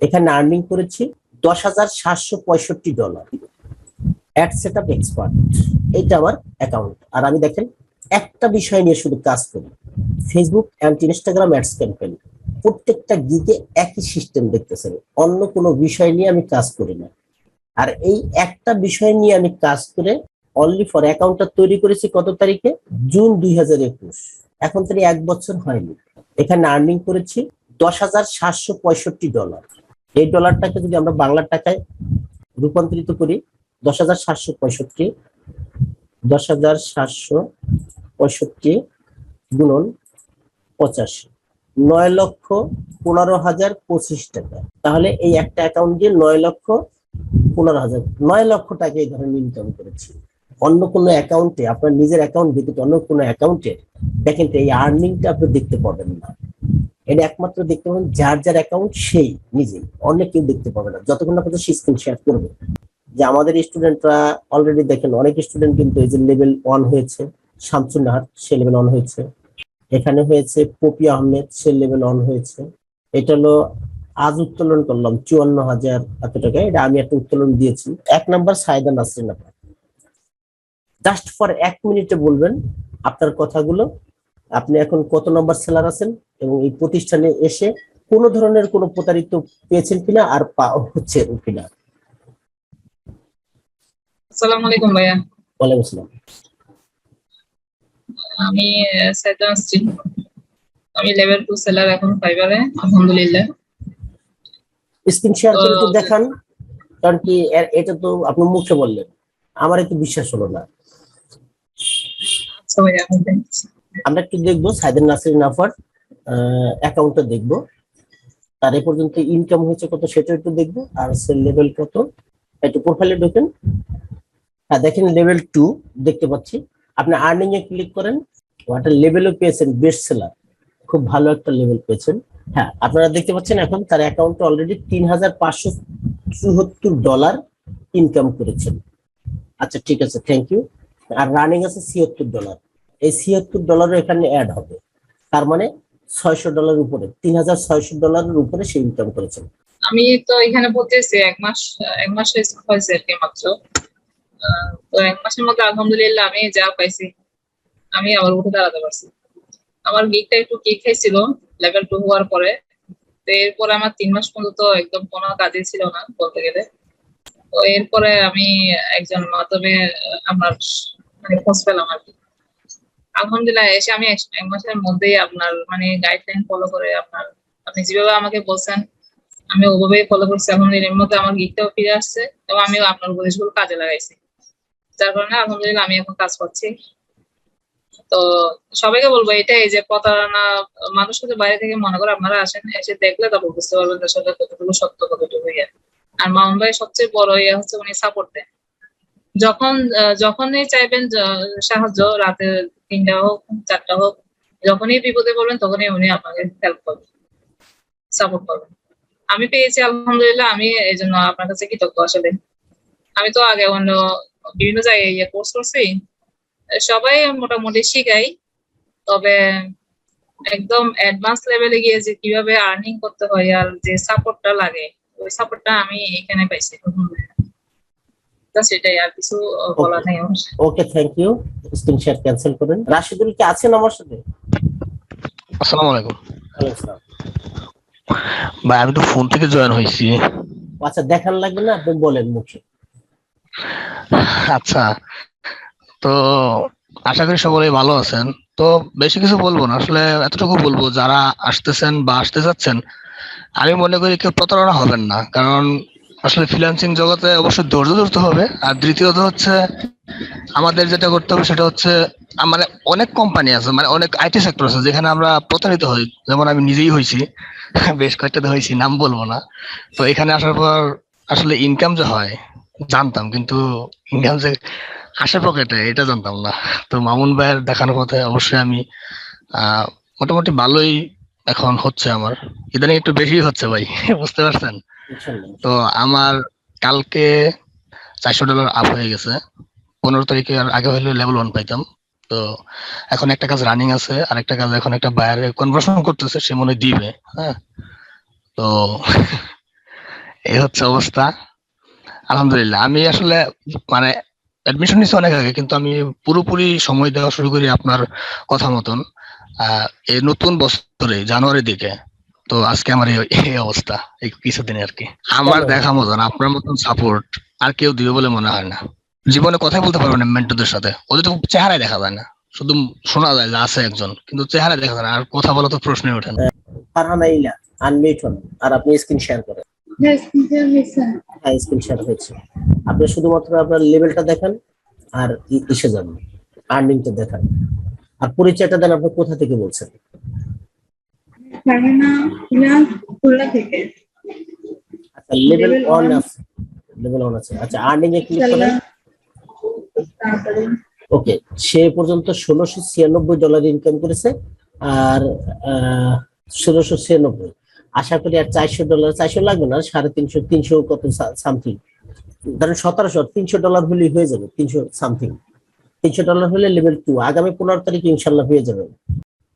এখানে আর্নিং করেছি দশ হাজার সাতশো পঁয়ষট্টি dollar ad set up expert এইটা আমার অ্যাকাউন্ট আর আমি দেখেন, একটা বিষয় নিয়ে শুধু কাজ করি। Facebook and Instagram ads campaign প্রত্যেকটা গিগে একই সিস্টেম দেখতেছেন। অন্য কোনো বিষয় নিয়ে আমি কাজ করি না। আর এই একটা বিষয় নিয়ে আমি কাজ করে অনলি ফর অ্যাকাউন্টটা তৈরি করেছি কত তারিখে? জুন দুই হাজার একুশ। এখন থেকে এক বছর হয়নি। এখানে আর্নিং করেছি দশ হাজার সাতশো পঁয়ষট্টি ডলার এই ডলারটাকে যদি আমরা বাংলা টাকায় রূপান্তরিত করি, দশ হাজার সাতশো পঁয়ষট্টি, দশ হাজার সাতশো পঁয়ষট্টি গুণন পঁচাশি, নয় লক্ষ পনেরো হাজার পঁচিশ টাকা। তাহলে এই একটা অ্যাকাউন্ট দিয়ে নয় লক্ষ পনেরো হাজার, নয় লক্ষ টাকা এই ধরনের ইনকাম করেছি। অন্য কোনো অ্যাকাউন্টে আপনার নিজের অ্যাকাউন্ট ব্যতীত অন্য কোনো অ্যাকাউন্টে দেখেন এই আর্নিংটা আপনি দেখতে পাবেন না। এটা একমাত্র দেখতে পাবেন, যার যার অ্যাকাউন্ট সেই নিজেই। অন্য কেউ দেখতে পাবে না। যতক্ষণ না পর্যন্ত স্ক্রিন শেয়ার করবে। যে আমাদের স্টুডেন্টরা অলরেডি দেখেন, অনেক স্টুডেন্ট কিন্তু এই যে লেভেল ওয়ান হয়েছে শামসুন নাহার সে লেভেল অন হয়েছে। এখানে হয়েছে পপি আহমেদ, সে লেভেল অন হয়েছে। এটা হলো, আজ উত্তোলন করলাম, চুয়ান্ন হাজার এত টাকা। এটা আমি একটা উত্তোলন দিয়েছি। এক নাম্বার সাইদা নাসরিন আপা। জাস্ট ফর এক মিনিটে বলবেন আপনার কথাগুলো আপনি এখন কত নম্বর সেলার আছেন এবং এই প্রতিষ্ঠানে এসে কোন ধরনের কোনো প্রতারিত পেয়েছেন কিনা আর পা- হচ্ছে কিনা? আসসালামু আলাইকুম ভাইয়া। ওয়ালাইকুম আসসালাম। আমি সাইদান আসছি আমি লেভেল টু সেলার এখন ফাইবারে আলহামদুলিল্লাহ। স্ক্রিন শেয়ার করে তো- দেখান কারণ কি এটা তো আপনি মুখে বললেন। আমার একটু বিশ্বাস হলো না। আচ্ছা ভাইয়া। আমরা একটু দেখব, সাইদের নাসির নাফার অ্যাকাউন্টটা দেখব। তার এ পর্যন্ত ইনকাম হয়েছে কত সেটা একটু দেখব, আর সেল লেভেল কত, একটু প্রোফাইলে ঢোকেন। হ্যাঁ দেখেন লেভেল টু দেখতে পাচ্ছি। আপনি আর্নিং এ ক্লিক করেন ওয়াটার লেভেলও পেয়েছেন বেস্ট সেলার খুব ভালো একটা লেভেল পেয়েছেন। হ্যাঁ আপনারা দেখতে পাচ্ছেন এখন তার অ্যাকাউন্টে অলরেডি তিন হাজার পাঁচশো চুয়াত্তর ডলার ইনকাম করেছেন। আচ্ছা ঠিক আছে থ্যাংক ইউ আর রানিং আছে ছিয়াত্তর ডলার এই ছিয়াত্তর ডলারও এখানে অ্যাড হবে। তার মানে ছয়শো ডলার উপরে, তিন হাজার ছয়শো ডলারের উপরে সে ইনকাম করেছেন আমি তো এখানে পড়তেছি এক মাস এক মাস হয়েছে আর কি মাত্র। তো এক মাসের মধ্যে আলহামদুলিল্লাহ আমি যা পাইছি, আমি আবার উঠে দাঁড়াতে পারছি। আমার গিকটা একটু কিক খাইছিল লেভেল টু হওয়ার পরে। তো এরপরে আমার তিন মাস পর্যন্ত একদম কোনো কাজই ছিল না, বলতে গেলে। তো এরপরে আমি একজন মাধ্যমে আমার মানে খোঁজ পেলাম আর কি। আলহামদুলিল্লাহ, এসে আমি এক মাসের মধ্যেই আপনার মানে গাইডলাইন ফলো করে আপনার, আপনি যেভাবে আমাকে বলছেন, আমি ওভাবেই ফলো করছি। আলহামদুলিল্লাহ এর মধ্যে আমার গিকটাও ফিরে আসছে এবং আমিও আপনার উপদেশগুলো কাজে লাগাইছি। যার কারণে আলহামদুলিল্লাহ আমি এখন কাজ করছি। তো সবাইকে বলব এটাই যে প্রতারণা মানুষ কিন্তু বাইরে থেকে মনে করে আপনারা আসেন, এসে দেখলে তারপর বুঝতে পারবেন যে কতটুকু সত্য, কতটুকু ইয়ে। আর মামুন ভাই সবচেয়ে বড় ইয়ে হচ্ছে উনি সাপোর্ট দেন যখন যখনই চাইবেন সাহায্য, রাতে তিনটা হোক চারটা হোক, যখনই বিপদে পড়বেন তখনই উনি আপনাকে হেল্প করবেন সাপোর্ট করবেন। আমি পেয়েছি, আলহামদুলিল্লাহ, আমি এই জন্য আপনার কাছে কৃতজ্ঞ আসলে। আমি তো আগে অন্য বিভিন্ন জায়গায় ইয়ে কোর্স করছি, সবাই মোটামুটি শিখাই, তবে একদম অ্যাডভান্স লেভেলে গিয়ে যে কীভাবে আর্নিং করতে হয় আর যে সাপোর্টটা লাগে, ওই সাপোর্টটা আমি এখানে পাইছি। সেটাই আর কিছু বলার নেই আমার okay thank you screen share cancel করেন। রাশিদুল কি আছেন আমার সাথে? আসসালামু আলাইকুম। ভাই আমি তো ফোন থেকে জয়েন হয়েছি। আচ্ছা দেখান লাগবে না? আপনি বলেন মুখে। আচ্ছা তো আশা করি সকলেই ভালো আছেন। তো বেশি কিছু বলব না। আসলে এতটুকু বলব যারা আসতেছেন বা আসতে যাচ্ছেন আমি মনে করি কেউ প্রতারণা হবেন না। কারণ আসলে ফ্রিল্যান্সিং জগতে অবশ্যই ধৈর্য ধরতে হবে। আর দ্বিতীয়ত হচ্ছে, আমাদের যেটা করতে হবে সেটা হচ্ছে মানে অনেক কোম্পানি আছে মানে অনেক আইটি সেক্টর আছে যেখানে আমরা প্রতারিত হই। যেমন আমি নিজেই হয়েছি বেশ কয়েকটাতে হয়েছি নাম বলব না। তো এখানে আসার পর আসলে ইনকাম যে হয়, জানতাম, কিন্তু ইনকাম যে আসে পকেটে, এটা জানতাম না। তো মামুন ভাইয়ের দেখানোর পথে অবশ্যই আমি মোটামুটি ভালোই এখন হচ্ছে আমার। ইদানিং একটু বেশি হচ্ছে ভাই, বুঝতে পারছেন? তো আমার কালকে চারশো ডলার আপ হয়ে গেছে। পনেরো তারিখে আগে হলে লেভেল ওয়ান পাইতাম। তো এখন একটা কাজ রানিং আছে, আর একটা কাজ এখন একটা বায়ারে কনভার্সন করতেছে, সে মনে দিবে হ্যাঁ। তো এই হচ্ছে অবস্থা। আলহামদুলিল্লাহ, আমি আসলে মানে অ্যাডমিশন নিচ্ছি অনেক আগে, কিন্তু আমি পুরোপুরি সময় দেওয়া শুরু করি আপনার কথা মতন। এই নতুন বছরে, জানুয়ারির দিকে। তো আজকে আমার এই- অবস্থা এই কিছুদিন আর কি। আমার? দেখা মতন আপনার মতন সাপোর্ট আর কেউ দিবে বলে মনে হয় না। জীবনে কথাই বলতে পারবে না মেন্টরদের সাথে। ওদের তো চেহারায় দেখা যায় না। শুধু শোনা যায় যে আছে একজন কিন্তু চেহারায় দেখা যায় না। আর কথা বলা তো প্রশ্নই ওঠে না। ফারহানা ইলা আনমিউট হন আর আপনি স্ক্রিন শেয়ার করেন. হ্যাঁ স্ক্রিন শেয়ার হয়েছে। আপনি শুধুমাত্র আপনার লেভেলটা দেখান আর ইসে যান আর্নিংটা দেখান। আর পরিচয়টা দেন আপনি কোথা থেকে বলছেন? ফারহানা খুলনা থেকে। আচ্ছা লেভেল Level আছে। লেভেল ওয়ান আছে। আচ্ছা আর্নিং এ ক্লিক করেন ওকে সে পর্যন্ত ষোলোশো ছিয়ানব্বই ডলার ইনকাম করেছে আর ষোলোশো ছিয়ানব্বই। আশা করি আর চারশো ডলার চারশো লাগবে না সাড়ে তিনশো তিনশো কত সামথিং ধরেন সতেরোশো তিনশো ডলার হলেই হয়ে যাবে তিনশো সামথিং তিনশো ডলার হলে লেভেল টু আগামী পনেরো তারিখ ইনশাল্লাহ হয়ে যাবে।